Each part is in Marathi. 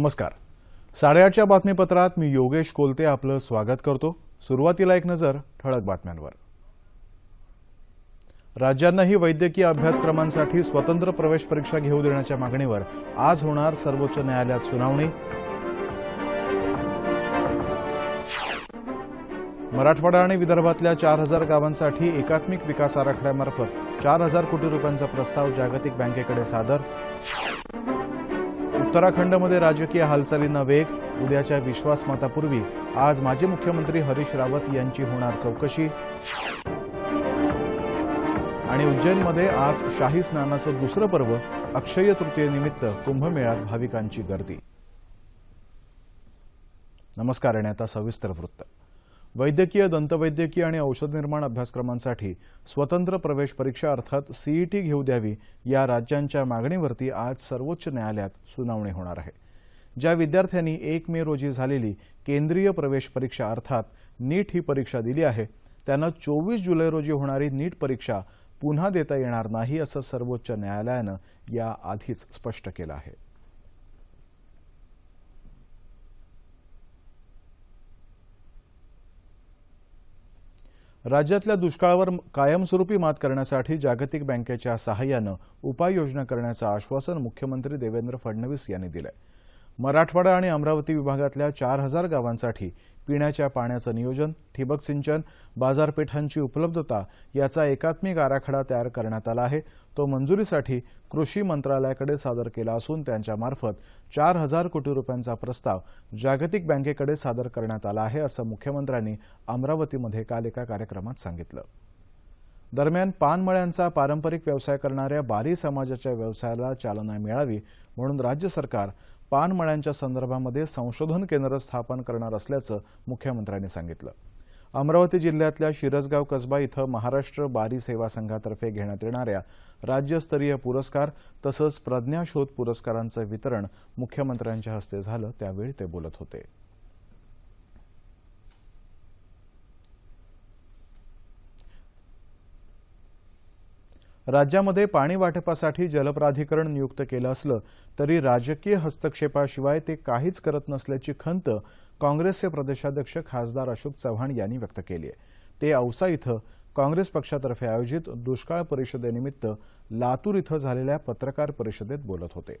नमस्कार. साडेआठच्या बातमीपत्रात मी योगेश कोलते आपलं स्वागत करतो. सुरुवातीला एक नजर ठळक बातम्यांवर. राज्यांनाही वैद्यकीय अभ्यासक्रमांसाठी स्वतंत्र प्रवेश परीक्षा घेऊ देण्याच्या मागणीवर आज होणार सर्वोच्च न्यायालयात सुनावणी. मराठवाडा आणि विदर्भातल्या चार हजार गावांसाठी एकात्मिक विकास आराखड्यामार्फत चार हजार कोटी रुपयांचा प्रस्ताव जागतिक बँकेकडे सादर. उत्तराखंडमध्ये राजकीय हालचालींना वेग उद्याच्या विश्वासमतापूर्वी आज माजी मुख्यमंत्री हरीश रावत यांची होणार चौकशी. आणि उज्जैनमध्ये आज शाही स्नानाचं दुसरं पर्व अक्षय तृतीयेनिमित्त कुंभमेळ्यात भाविकांची गर्दी. नमस्कार आणि आता सविस्तर वृत्त. वैद्यकीय दंतवैद्यकीय आणि औषध निर्माण अभ्यासक्रमांसाठी स्वतंत्र प्रवेश परीक्षा अर्थात सीईटी घेऊ द्यावी या राज्यांच्या मागणीवरती आज सर्वोच्च न्यायालयात सुनावणी होणार आहे. ज्या विद्यार्थ्यांनी एक मे रोजी झालेली केंद्रीय प्रवेश परीक्षा अर्थात नीट ही परीक्षा दिली आहे त्यांना चोवीस जुलै रोजी होणारी नीट परीक्षा पुन्हा देता येणार नाही असं सर्वोच्च न्यायालयानं या आधीच स्पष्ट केलं आहे. राज्यातल्या दुष्काळावर कायमस्वरूपी मात करण्यासाठी जागतिक बँकेच्या सहाय्यानं उपाययोजना करण्याचं आश्वासन मुख्यमंत्री देवेंद्र फडणवीस यांनी दिलं मराठवाडा आणि अमरावती विभागातल्या चार हजार गावांसाठी पिण्याच्या पाण्याचं नियोजन ठिबक सिंचन बाजारपेठांची उपलब्धता याचा एकात्मिक आराखडा तयार करण्यात आला आहे. तो मंजुरीसाठी कृषी मंत्रालयाकडे सादर केला असून त्यांच्यामार्फत चार हजार कोटी रुपयांचा प्रस्ताव जागतिक बँकेकडे सादर करण्यात आला आहे असं मुख्यमंत्र्यांनी अमरावतीमध्ये काल एका कार्यक्रमात सांगितलं. दरम्यान पानमळ्यांचा पारंपरिक व्यवसाय करणाऱ्या बारी समाजाच्या व्यवसायाला चालना मिळावी म्हणून राज्य सरकार पानमळ्यांच्या संदर्भामध्ये संशोधन केंद्र स्थापन करणार असल्याचं मुख्यमंत्र्यांनी सांगितलं. अमरावती जिल्ह्यातल्या शिरसगाव कसबा इथं महाराष्ट्र बारी सेवा संघातर्फे घेण्यात येणाऱ्या राज्यस्तरीय पुरस्कार तसंच प्रज्ञाशोध पुरस्कारांचं वितरण मुख्यमंत्र्यांच्या हस्ते झालं त्यावेळी ते बोलत होते. राज्यामध्ये पाणी वाटपासाठी जलप्राधिकरण नियुक्त केलं असलं तरी राजकीय हस्तक्षेपाशिवाय ते काहीच करत नसल्याची खंत काँग्रेसचे प्रदेशाध्यक्ष खासदार अशोक चव्हाण यांनी व्यक्त केली आहे. ते औसा इथं काँग्रेस पक्षातर्फे आयोजित दुष्काळ परिषदेनिमित्त लातूर इथं झालेल्या पत्रकार परिषदेत बोलत होते.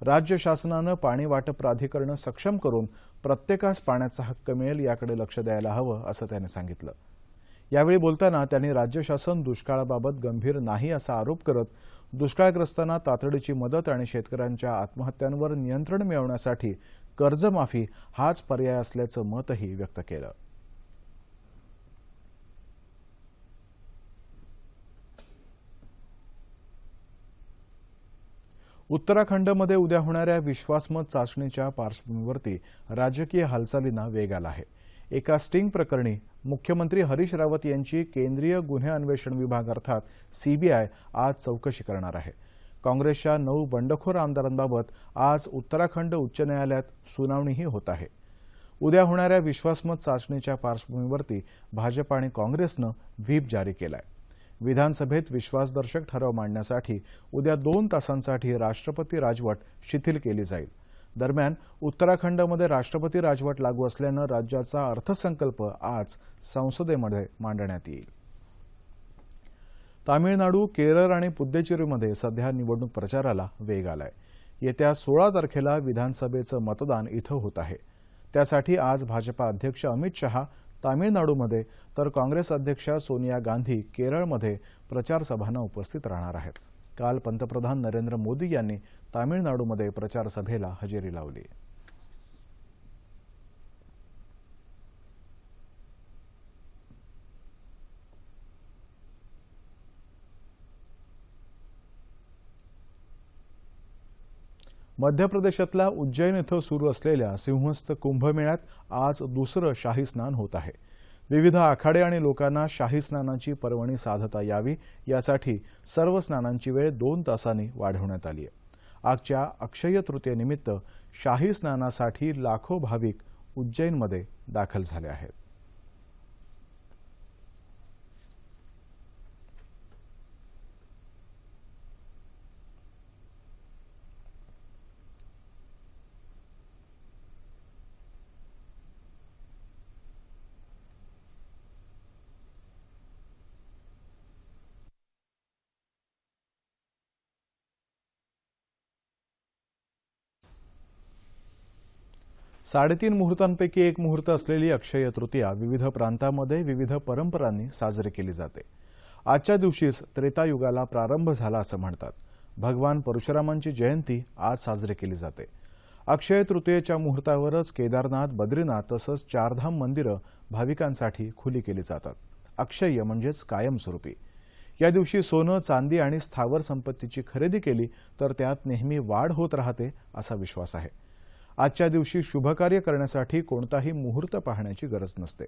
राज्य शासनानं पाणी वाटप प्राधिकरणं सक्षम करून प्रत्येकास पाण्याचा हक्क मिळेल याकडे लक्ष द्यायला हवं असं त्यांनी सांगितलं. यावेळी बोलताना त्यांनी राज्य शासन दुष्काळाबाबत गंभीर नाही असा आरोप करत दुष्काळग्रस्तांना तातडीची मदत आणि शेतकऱ्यांच्या आत्महत्यांवर नियंत्रण मिळवण्यासाठी कर्जमाफी हाच पर्याय असल्याचं मतही व्यक्त केलं. उत्तराखंडमध्ये उद्या होणाऱ्या विश्वासमत चाचणीच्या पार्श्वभूमीवरती राजकीय हालचालींना वेग आला आहे. एका स्टिंग प्रकरणी मुख्यमंत्री हरीश रावत यांची केंद्रीय गुन्हे अन्वेषण विभाग अर्थात सीबीआय आज चौकशी करणार आहे. काँग्रेसच्या नऊ बंडखोर आमदारांबाबत आज उत्तराखंड उच्च न्यायालयात सुनावणीही होत आहे. उद्या होणाऱ्या विश्वासमत चाचणीच्या पार्श्वभूमीवरती भाजप आणि काँग्रेसनं व्हीप जारी केलाय. विधानसभेत विश्वासदर्शक ठराव मांडण्यासाठी उद्या दोन तासांसाठी राष्ट्रपती राजवट शिथिल केली जाईल. दरम्यान उत्तराखंडमध्ये राष्ट्रपती राजवट लागू असल्यानं राज्याचा अर्थसंकल्प आज संसदेमध्ये मांडण्यात येईल. तामिळनाडू केरळ आणि पुद्देचेरीमध्ये सध्या निवडणूक प्रचाराला वेग आलाय. येत्या सोळा तारखेला विधानसभेचं मतदान इथं होत आहे. त्यासाठी आज भाजपा अध्यक्ष अमित शहा तामिळनाडूमध्ये तर काँग्रेस अध्यक्षा सोनिया गांधी केरळमध्ये प्रचारसभांना उपस्थित राहणार आहेत. काल पंतप्रधान नरेंद्र मोदी यांनी तामिळनाडूमध्ये प्रचारसभेला हजेरी लावली. मध्य प्रदेशातल्या उज्जैन इथं सुरू असलेल्या सिंहस्थ कुंभमेळ्यात आज दुसरं शाही स्नान होत आहे. विविध आखाडे आणि लोकांना शाही स्नानाची पर्वणी साधता यावी यासाठी सर्व स्नानांची वेळ दोन तासांनी वाढवण्यात आली आहे. आजच्या अक्षय तृतीयेनिमित्त शाही स्नानासाठी लाखो भाविक उज्जैनमध्ये दाखल झाले आहेत. साडेतीन मुहूर्तांपैकी एक मुहूर्त असलेली अक्षय तृतीया विविध प्रांतांमध्ये विविध परंपरांनी साजरी केली जाते. आजच्या दिवशीच त्रेतायुगाला प्रारंभ झाला असं म्हणतात. भगवान परशुरामांची जयंती आज साजरी केली जाते. अक्षय तृतीयेच्या मुहूर्तावरच केदारनाथ बद्रीनाथ तसंच चारधाम मंदिरं भाविकांसाठी खुली केली जातात. अक्षय म्हणजेच कायमस्वरूपी. या दिवशी सोनं चांदी आणि स्थावर संपत्तीची खरेदी केली तर त्यात नेहमी वाढ होत राहते असा विश्वास आहे. आजच्या दिवशी शुभकार्य करण्यासाठी कोणताही मुहूर्त पाहण्याची गरज नसते.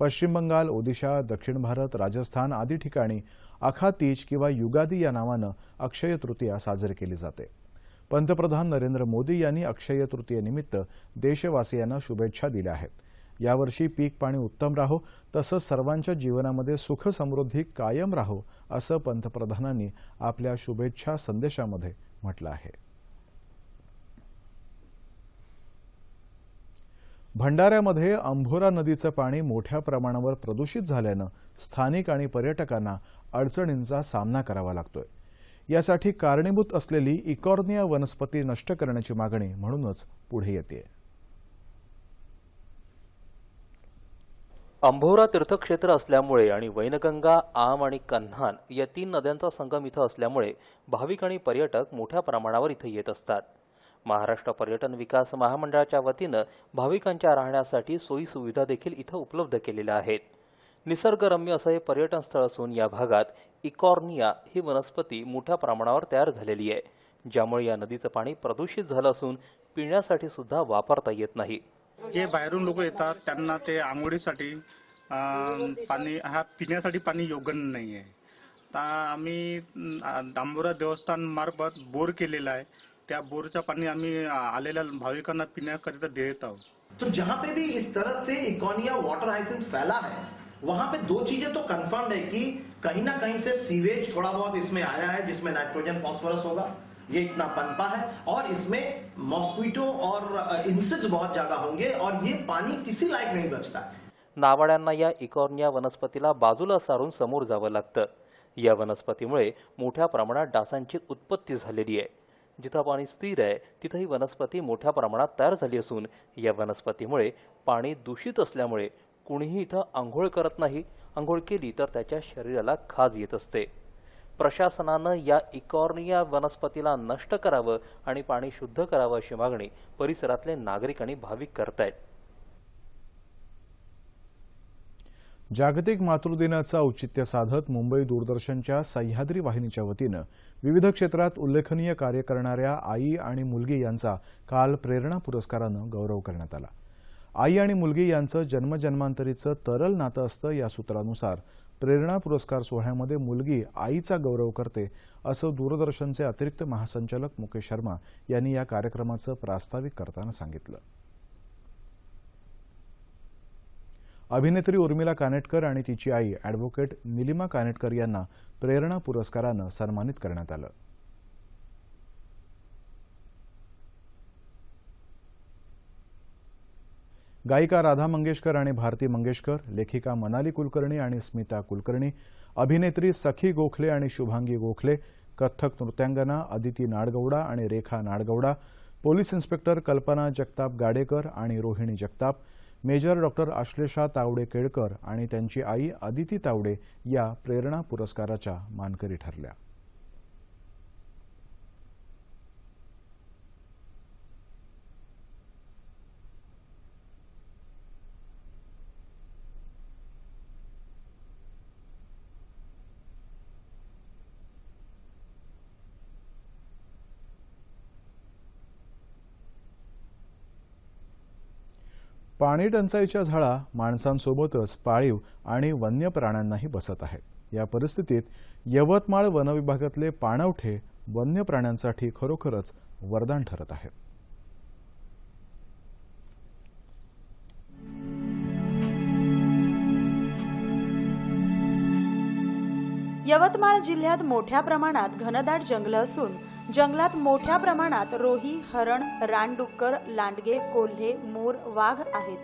पश्चिम बंगाल ओदिशा दक्षिण भारत राजस्थान आदी ठिकाणी आखातीज किंवा युगादी या नावानं अक्षय तृतीया साजरी केली जाते. पंतप्रधान नरेंद्र मोदी यांनी अक्षय तृतीयेनिमित्त देशवासियांना शुभेच्छा दिल्या आहेत. यावर्षी पीक पाणी उत्तम राहो तसंच सर्वांच्या जीवनामध्ये सुख समृद्धी कायम राहो असं पंतप्रधानांनी आपल्या शुभेच्छा संदेशामध्ये म्हटलं आहे. भंडाऱ्यामध्ये अंभोरा नदीचं पाणी मोठ्या प्रमाणावर प्रदूषित झाल्यानं स्थानिक आणि पर्यटकांना अडचणींचा सामना करावा लागतोय. यासाठी कारणीभूत असलेली इकॉर्निया वनस्पती नष्ट करण्याची मागणी म्हणूनच पुढे येते. अंभोरा तीर्थक्षेत्र असल्यामुळे आणि वैनगंगा आम आणि कन्हान या तीन नद्यांचा संगम इथं असल्यामुळे भाविक आणि पर्यटक मोठ्या प्रमाणावर इथं येत असतात. महाराष्ट्र पर्यटन विकास महामंडळाच्या वतीनं भाविकांच्या राहण्यासाठी सोयीसुविधा देखील इथं उपलब्ध केलेल्या आहेत. निसर्गरम्य असं हे पर्यटन स्थळ असून या भागात इकॉर्निया ही वनस्पती मोठ्या प्रमाणावर तयार झालेली आहे ज्यामुळे या नदीचं पाणी प्रदूषित झालं असून पिण्यासाठी सुद्धा वापरता येत नाही. जे बाहेरून लोक येतात त्यांना ते आंघोळीसाठी पाणी हा पिण्यासाठी पाणी योग्य नाही आहे आम्ही अं, दांबोरा देवस्थान मार्फत बोर केलेला आहे. त्या बोरचं पाणी आम्ही आलेल्या भाविकांना पिण्याकरिता देत आहोत. तो जहाँ पे भी इस तरह से इकोनिया वाटर हाइसिंथ फैला है वहाँ पे दो चीज़ें तो कंफर्म है कि कहीं ना कहीं से सीवेज थोड़ा बहुत इसमें आया है जिसमें नाइट्रोजन फॉस्फोरस होगा। ये इतना पनपा है और इसमें मॉस्क्विटो और इंसेक्ट्स बहुत ज़्यादा होंगे और ये पानी किसी लायक नहीं बचता। नावाड्यांना या इकॉर्निया वनस्पतीला बाजूला सारून समोर जावं लागतं. या वनस्पतीमुळे मोठ्या प्रमाणात डासांची उत्पत्ती झालेली आहे. जिथं पाणी स्थिर आहे तिथं ही वनस्पती मोठ्या प्रमाणात तयार झाली असून या वनस्पतीमुळे पाणी दूषित असल्यामुळे कुणीही इथं आंघोळ करत नाही. आंघोळ केली तर त्याच्या शरीराला खाज येत असते. प्रशासनानं या इकॉर्निया वनस्पतीला नष्ट करावं आणि पाणी शुद्ध करावं अशी मागणी परिसरातले नागरिक आणि भाविक करतायत. जागतिक मातृदिनाचं औचित्य साधत मुंबई दूरदर्शनच्या सह्याद्री वाहिनीच्या वतीनं विविध क्षेत्रात उल्लेखनीय कार्य करणाऱ्या आई आणि मुलगी यांचा काल प्रेरणा पुरस्कारानं गौरव करण्यात आला. आई आणि मुलगी यांचं जन्मजन्मांतरीचं तरल नातं असतं या सूत्रानुसार प्रेरणा पुरस्कार सोहळ्यामध्ये मुलगी आईचा गौरव करते असं दूरदर्शनचे अतिरिक्त महासंचालक मुकेश शर्मा यांनी या कार्यक्रमाचं प्रास्ताविक करताना सांगितलं. अभिनेत्री उर्मिला कानेटकर आणि तिची आई अॅडव्होकेट निलिमा कानेटकर यांना प्रेरणा पुरस्कारानं सन्मानित करण्यात आलं. गायिका राधा मंगेशकर आणि भारती मंगेशकर लेखिका मनाली कुलकर्णी आणि स्मिता कुलकर्णी अभिनेत्री सखी गोखले आणि शुभांगी गोखले कथ्थक नृत्यांगना अदिती नाडगौडा आणि रेखा नाडगौडा पोलीस इन्स्पेक्टर कल्पना जगताप गाडेकर आणि रोहिणी जगताप मेजर डॉक्टर आश्लेषा तावडे केळकर आणि त्यांची आई अदिती तावडे या प्रेरणा पुरस्काराच्या मानकरी ठरल्या. पाणी टंचाईच्या झळा माणसांसोबतच पाळीव आणि वन्य प्राण्यांनाही बसत आहेत. या परिस्थितीत यवतमाळ वनविभागातले पाणवठे वन्य प्राण्यांसाठी खरोखरच वरदान ठरत आहेत. यवतमाळ जिल्ह्यात मोठ्या प्रमाणात घनदाट जंगलं असून जंगलात मोठ्या प्रमाणात रोही हरण रानडुक्कर लांडगे कोल्हे मोर वाघ आहेत.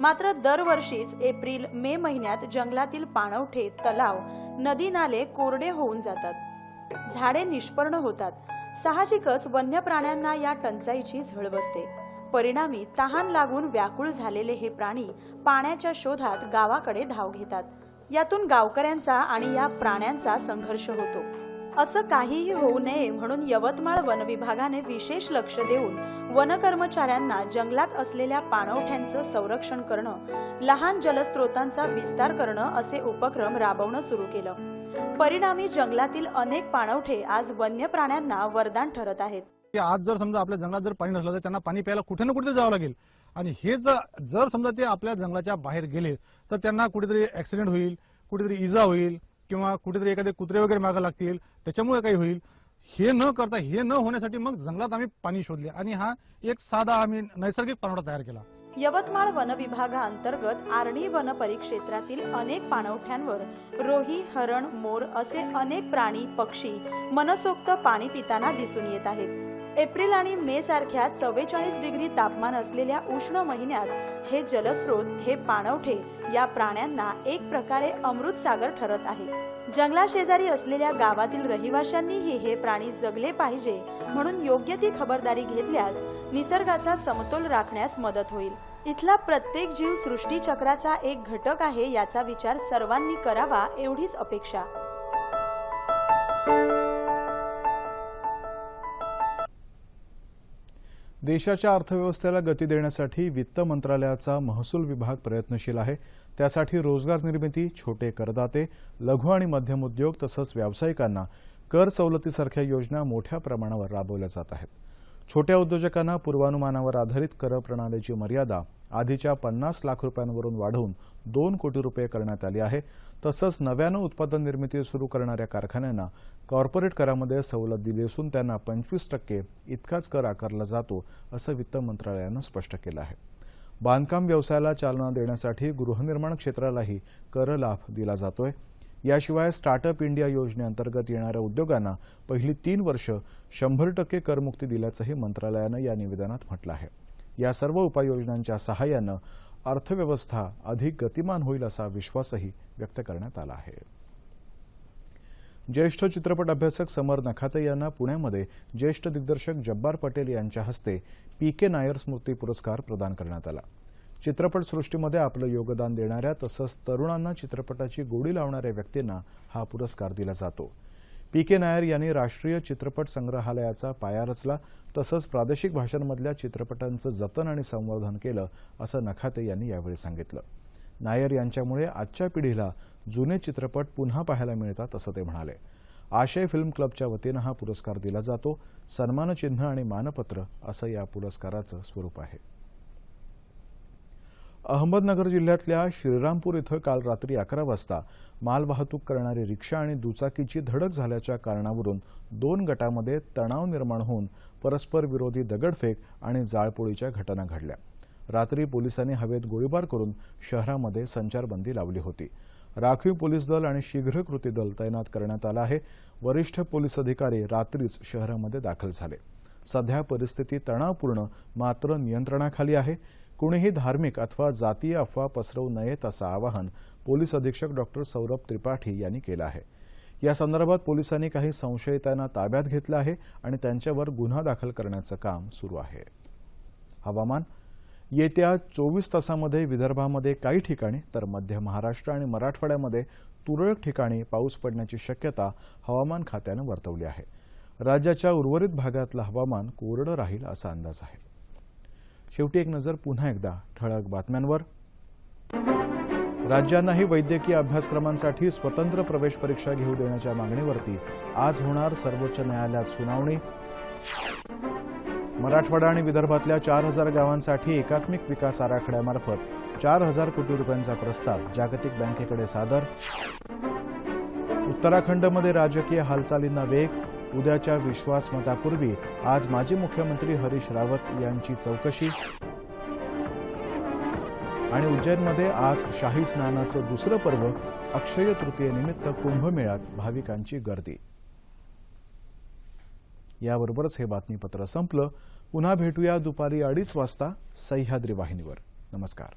मात्र दरवर्षीच एप्रिल मे महिन्यात जंगलातील पाणवठे तलाव नदी नाले कोरडे होऊन जातात. झाडे निष्पर्ण होतात. साहजिकच वन्य प्राण्यांना या टंचाईची झळ बसते. परिणामी तहान लागून व्याकुळ झालेले हे प्राणी पाण्याच्या शोधात गावाकडे धाव घेतात. यातून गावकऱ्यांचा आणि या प्राण्यांचा संघर्ष होतो. असं काहीही होऊ नये म्हणून यवतमाळ वन विभागाने विशेष लक्ष देऊन वन कर्मचाऱ्यांना जंगलात असलेल्या पाणवठ्यांचं संरक्षण करणं लहान जलस्रोतांचा विस्तार करणं असे उपक्रम राबवणं सुरू केलं. परिणामी जंगलातील अनेक पाणवठे आज वन्य प्राण्यांना वरदान ठरत आहेत. आज जर समजा आपल्या जंगलात जर पाणी नसलं तर त्यांना पाणी प्यायला कुठे ना कुठे जावं लागेल. आणि हे जर जर समजा ते आपल्या जंगलाच्या बाहेर गेले तर त्यांना कुठेतरी ऍक्सिडेंट होईल कुठेतरी इजा होईल किंवा कुठेतरी एखादे कुत्रे वगैरे मागे लागतील त्याच्यामुळे काही होईल. हे न करता हे न होण्यासाठी मग जंगलात आम्ही पाणी शोधले आणि हा एक साधा आम्ही नैसर्गिक पाणवठा तयार केला. यवतमाळ वन विभागाअंतर्गत आर्णी वन परिक्षेत्रातील अनेक पाणवठ्यांवर रोही हरण मोर असे अनेक प्राणी पक्षी मनसोक्त पाणी पिताना दिसून येत आहेत. एप्रिल आणि मे सारख्या चव्वेचाळीस डिग्री तापमान असलेल्या उष्ण महिन्यात हे जलस्रोत हे पाणवठे या प्राण्यांना एक प्रकारे अमृत सागर ठरत आहे. जंगलाशेजारी असलेल्या गावातील रहिवाशांनीही हे प्राणी जगले पाहिजे म्हणून योग्य ती खबरदारी घेतल्यास निसर्गाचा समतोल राखण्यास मदत होईल. इथला प्रत्येक जीव सृष्टीचक्राचा एक घटक आहे याचा विचार सर्वांनी करावा एवढीच अपेक्षा. देशाच्या अर्थव्यवस्थेला गती देण्यासाठी वित्त मंत्रालयाचा महसूल विभाग प्रयत्नशील आहे. त्यासाठी रोजगार निर्मिती छोटे करदाते लघु आणि मध्यम उद्योग तसंच व्यावसायिकांना कर सवलतीसारख्या योजना मोठ्या प्रमाणावर राबवल्या जात आहेत. छोट्या उद्योजकांना पूर्वानुमानावर आधारित कर प्रणालीची मर्यादा आधीच्या पन्नास लाख रुपयांवरून वाढवून दोन कोटी रुपये करण्यात आली आहे. तसंच नव्यानं उत्पादन निर्मिती सुरू करणाऱ्या कारखान्यांना कॉर्पोरेट करामध्ये सवलत दिली असून त्यांना पंचवीस टक्के इतकाच कर आकारला जातो असं वित्त मंत्रालयानं स्पष्ट केलं आहे. बांधकाम व्यवसायाला चालना देण्यासाठी गृहनिर्माण क्षेत्रालाही कर लाभ दिला जातोय. याशिवाय स्टार्टअप इंडिया योजनेअंतर्गत येणाऱ्या उद्योगांना पहिली तीन वर्ष शंभर टक्के करमुक्ती दिल्याचंही मंत्रालयानं या निवेदनात म्हटलं आहे. या सर्व उपाययोजनांच्या सहाय्यानं अर्थव्यवस्था अधिक गतिमान होईल असा विश्वासही व्यक्त करण्यात आला आहे. ज्येष्ठ चित्रपट अभ्यासक समर नखाते यांना पुण्यामध्ये ज्येष्ठ दिग्दर्शक जब्बार पटेल यांच्या हस्ते पी के नायर स्मृती पुरस्कार प्रदान करण्यात आला. चित्रपटसृष्टीमध्ये आपलं योगदान देणाऱ्या तसंच तरुणांना चित्रपटाची गोडी लावणाऱ्या व्यक्तींना हा पुरस्कार दिला जातो. पी के नायर यांनी राष्ट्रीय चित्रपट संग्रहालयाचा पाया रचला तसंच प्रादेशिक भाषांमधल्या चित्रपटांचं जतन आणि संवर्धन केलं असं नखाते यांनी यावेळी सांगितलं. नायर यांच्यामुळे आजच्या पिढीला जुने चित्रपट पुन्हा पाहायला मिळतात असं ते म्हणाले. आशय फिल्म क्लबच्या वतीनं हा पुरस्कार दिला जातो. सन्मानचिन्ह आणि मानपत्र असं या पुरस्काराचं स्वरूप आहे. अहमदनगर जिल्ह्यातल्या श्रीरामपूर इथं काल रात्री अकरा वाजता मालवाहतूक करणारी रिक्षा आणि दुचाकीची धडक झाल्याच्या कारणावरून दोन गटामध्ये तणाव निर्माण होऊन परस्पर विरोधी दगडफेक आणि जाळपोळीच्या घटना घडल्या. रात्री पोलिसांनी हवेत गोळीबार करून शहरामध्ये संचारबंदी लावली होती. राखीव पोलीस दल आणि शीघ्र कृती दल तैनात करण्यात आलं आहे. वरिष्ठ पोलीस अधिकारी रात्रीच शहरामध्ये दाखल झाले. सध्या परिस्थिती तणावपूर्ण मात्र नियंत्रणाखाली आहे. कुणीही धार्मिक अथवा जातीय अफवा पसरवू नयेत असं आवाहन पोलीस अधीक्षक डॉक्टर सौरभ त्रिपाठी यांनी केलं आहे. या संदर्भात पोलिसांनी काही संशयितांना ताब्यात घेतलं आहे आणि त्यांच्यावर गुन्हा दाखल करण्याचं काम सुरू आहे. हवामान. येत्या चोवीस तासामध्ये विदर्भामध्ये काही ठिकाणी तर मध्य महाराष्ट्र आणि मराठवाड्यामध्ये तुरळक ठिकाणी पाऊस पडण्याची शक्यता हवामान खात्यानं वर्तवली आहे. राज्याच्या उर्वरित भागातलं हवामान कोरडं राहील असा अंदाज आहे. शेवटी एक नजर पुन्हा एकदा ठळक बातम्यांवर. राज्यांनाही वैद्यकीय अभ्यासक्रमांसाठी स्वतंत्र प्रवेश परीक्षा घेऊ देण्याच्या मागणीवरती आज होणार सर्वोच्च न्यायालयात सुनावणी. मराठवाडा आणि विदर्भातल्या चार हजार गावांसाठी एकात्मिक विकास आराखड्यामार्फत चार हजार कोटी रुपयांचा प्रस्ताव जागतिक बँकेकडे सादर. उत्तराखंडमध्ये राजकीय हालचालींना वेग उद्याच्या विश्वासमतापूर्वी आज माजी मुख्यमंत्री हरीश रावत यांची चौकशी. आणि उज्जैनमध्ये आज शाही स्नानाचं दुसरं पर्व अक्षय तृतीयेनिमित्त कुंभमेळ्यात भाविकांची गर्दी. याबरोबरच हे बातमीपत्र संपलं. पुन्हा भेटूया दुपारी अडीच वाजता सह्याद्री वाहिनीवर. नमस्कार.